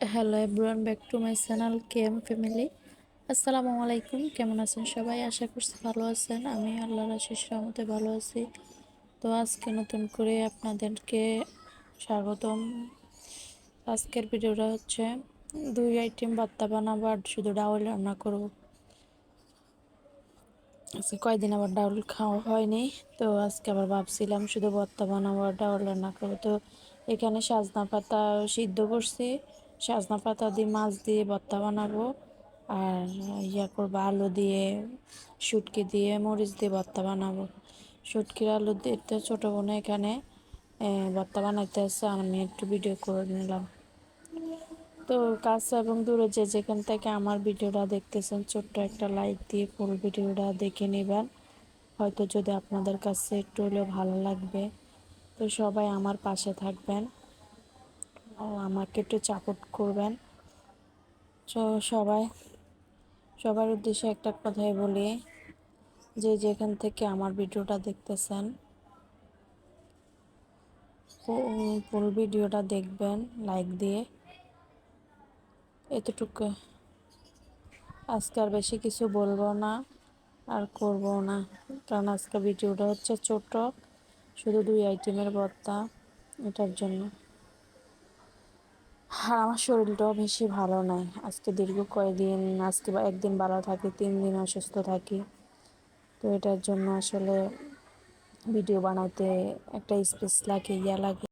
Hello everyone back to my channel KM family আসসালামু আলাইকুম কেমন আছেন সবাই? আশা করছি ভালো আছেন। আমি আল্লাহর আশিস রহমতে ভালো আছি। তো আজকে নতুন করে আপনাদেরকে স্বাগতম। আজকের ভিডিওটা হচ্ছে দুই আইটেম বাত্তা বানাবো আর শুধু ডাউল রান্না করব। আজকে কয়দিন আবার ডাউল খাওয়া হয়নি, তো আজকে আবার ভাবছিলাম শুধু ভর্তা বানাবো আর ডাউল রান্না করব। তো এখানে সাজনা পাতা সিদ্ধ করছি। সাজনা পাতা দিয়ে, মাছ দিয়ে ভর্তা বানাবো। আর ইয়া করব, আলু দিয়ে, শুটকি দিয়ে, মরিচ দিয়ে ভর্তা বানাবো। শুটকির আলু দিয়ে ছোটো বোনে এখানে ভর্তা বানাইতে আসছে আমি একটু ভিডিও করে নিলাম। তো কাছে এবং দূরে যে যেখান থেকে আমার ভিডিওটা দেখতেছেন, ছোট্ট একটা লাইক দিয়ে ফুল ভিডিওটা দেখে নেবেন। হয়তো যদি আপনাদের কাছে একটু হলেও ভালো লাগবে। তো সবাই আমার পাশে থাকবেন। আমাকে একটু সাপোর্ট করবেন। তো সবাই, সবার উদ্দেশ্যে একটা কথাই বলি যে যেখান থেকে আমার ভিডিওটা দেখতেছেন ফুল ভিডিওটা দেখবেন লাইক দিয়ে। এতটুকু। আজকে আর বেশি কিছু বলব না, আর করব না, কারণ আজকে ভিডিওটা হচ্ছে ছোট, শুধু দুই আইটেমের ভর্তা এটার জন্য। আর আমার শরীরটাও বেশি ভালো নাই। আজকে দীর্ঘ কয়েকদিন আজকে একদিন ভালো থাকি, তিন দিন অসুস্থ থাকি। তো এটার জন্য আসলে ভিডিও বানাতে একটা স্পেস লাগে, ইয়া লাগে।